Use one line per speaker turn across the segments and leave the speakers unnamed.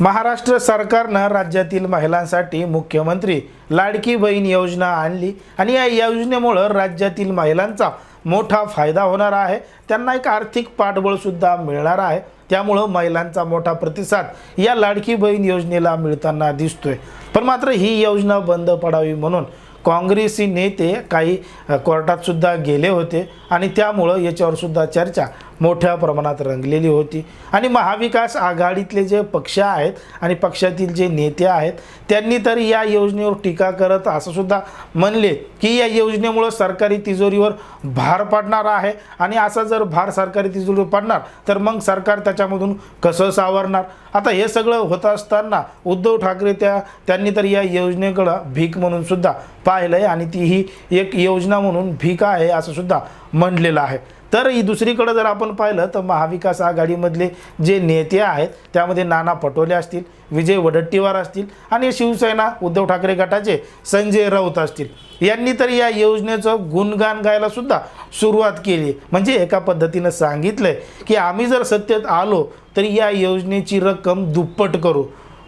महाराष्ट्र सरकारनं राज्यातील महिलांसाठी मुख्यमंत्री लाडकी बहीण योजना आणली आणि या योजनेमुळं राज्यातील महिलांचा मोठा फायदा होणार आहे. त्यांना एक आर्थिक पाठबळसुद्धा मिळणार आहे. त्यामुळं महिलांचा मोठा प्रतिसाद या लाडकी बहीण योजनेला मिळताना दिसतोय. पण मात्र ही योजना बंद पडावी म्हणून काँग्रेसी नेते काही कोर्टातसुद्धा गेले होते आणि त्यामुळं याच्यावर सुद्धा चर्चा मोठ्या प्रमाणात रंगलेली होती. आणि महाविकास आघाडीतले जे पक्ष आहेत आणि पक्षातील जे नेते आहेत त्यांनी तर या योजनेवर टीका करत असं सुद्धा म्हणले की या योजनेमुळं सरकारी तिजोरीवर भार पडणार आहे आणि असा जर भार सरकारी तिजोरीवर पडणार तर मग सरकार त्याच्यामधून कसं सावरणार? आता हे सगळं होत असताना उद्धव ठाकरे त्या त्यांनी तर या योजनेकडं भीक म्हणूनसुद्धा पा पाहिलं आहे आणि ती ही एक योजना म्हणून भीक आहे असं सुद्धा म्हणलेलं आहे. तर ही दुसरीकडं जर आपण पाहिलं तर महाविकास आघाडीमधले जे नेते आहेत त्यामध्ये नाना पटोले असतील विजय वडट्टीवार असतील आणि शिवसेना उद्धव ठाकरे गटाचे संजय राऊत असतील. यांनी तर या योजनेचं गुणगान गायला सुद्धा सुरुवात केली. म्हणजे एका पद्धतीनं सांगितलंय की आम्ही जर सत्तेत आलो तर या योजनेची रक्कम दुप्पट करू.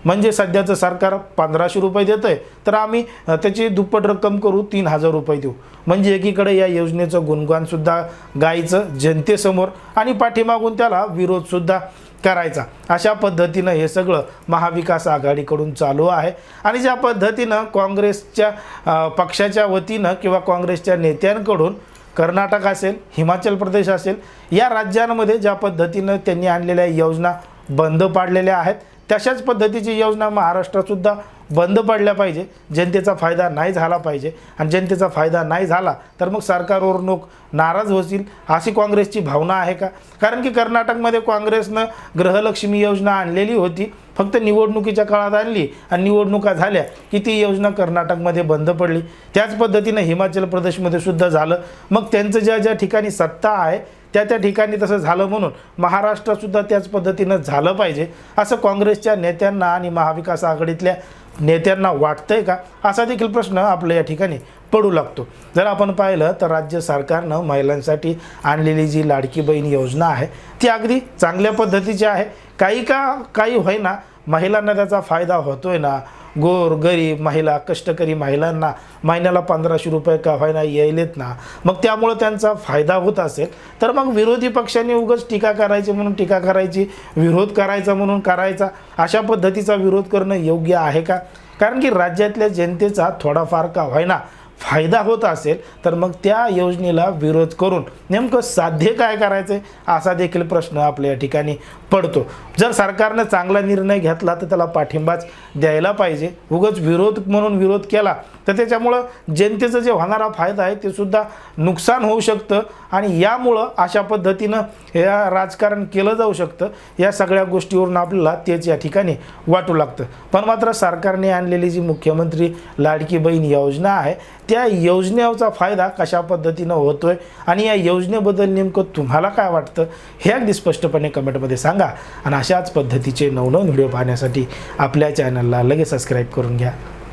म्हणजे सध्याचं सरकार पंधराशे रुपये देतं आहे तर आम्ही त्याची दुप्पट रक्कम करू तीन हजार रुपये देऊ. म्हणजे एकीकडे या योजनेचं गुणगानसुद्धा गायचं जनतेसमोर आणि पाठीमागून त्याला विरोधसुद्धा करायचा. अशा पद्धतीनं हे सगळं महाविकास आघाडीकडून चालू आहे. आणि ज्या पद्धतीनं काँग्रेसच्या पक्षाच्या वतीनं किंवा काँग्रेसच्या नेत्यांकडून कर्नाटक असेल हिमाचल प्रदेश असेल या राज्यांमध्ये ज्या पद्धतीनं त्यांनी आणलेल्या योजना बंद पाडलेल्या आहेत तशाच पद्धतीची योजना महाराष्ट्रातसुद्धा बंद पडल्या पाहिजे. जनतेचा फायदा नाही झाला पाहिजे. आणि जनतेचा फायदा नाही झाला तर मग सरकारवर लोक नाराज होतील अशी काँग्रेसची भावना आहे का? कारण की कर्नाटकमध्ये काँग्रेसनं गृहलक्ष्मी योजना आणलेली होती फक्त निवडणुकीच्या काळात आणली आणि निवडणुका झाल्या की ती योजना कर्नाटकमध्ये बंद पडली. त्याच पद्धतीनं हिमाचल प्रदेशमध्ये सुद्धा झालं. मग त्यांचं ज्या ज्या ठिकाणी सत्ता आहे त्या त्या ठिकाणी तसं झालं म्हणून महाराष्ट्रातसुद्धा त्याच पद्धतीनं झालं पाहिजे असं काँग्रेसच्या नेत्यांना आणि महाविकास आघाडीतल्या नेत्यांना वाटतंय का? असा देखील प्रश्न आपल्या या ठिकाणी पडू लागतो. जर आपण पाहिलं तर राज्य सरकारनं महिलांसाठी आणलेली जी लाडकी बहीण योजना आहे ती अगदी चांगल्या पद्धतीची आहे. काही का काही होईना महिलांना त्याचा फायदा होतोय ना? गोर गरीब महिला कष्टकरी महिलांना महिन्याला पंधराशे रुपये का व्हायना यायलेत ना? मग त्यामुळं त्यांचा फायदा होत असेल. तर मग विरोधी पक्षांनी उगाच टीका करायची म्हणून टीका करायची विरोध करायचा म्हणून करायचा. अशा पद्धतीचा विरोध करणं योग्य आहे का? कारण की राज्यातल्या जनतेचा थोडाफार का व्हायना फायदा होत असेल तर मग त्या योजनेला विरोध करून नेमकं साध्य काय करायचं आहे असा देखील प्रश्न आपल्या या ठिकाणी पडतो. जर सरकारनं चांगला निर्णय घेतला तर त्याला पाठिंबाच द्यायला पाहिजे. उगाच विरोध म्हणून विरोध केला तर त्याच्यामुळं जनतेचं जे होणारा फायदा आहे ते सुद्धा नुकसान होऊ शकतं आणि यामुळं अशा पद्धतीनं या राजकारण केलं जाऊ शकतं. या सगळ्या गोष्टीवरून आपल्याला तेच या ठिकाणी वाटू लागतं. पण मात्र सरकारने आणलेली जी मुख्यमंत्री लाडकी बहीण योजना आहे त्या योजनेचा फायदा कशा पद्धतीनं होतोय आणि या योजनेबद्दल नेमकं तुम्हाला काय वाटतं हे अगदी स्पष्टपणे कमेंटमध्ये सांगा. आणि अशाच पद्धतीचे नवनवीन व्हिडिओ पाहण्यासाठी आपल्या चॅनलला लगेच सबस्क्राईब करून घ्या.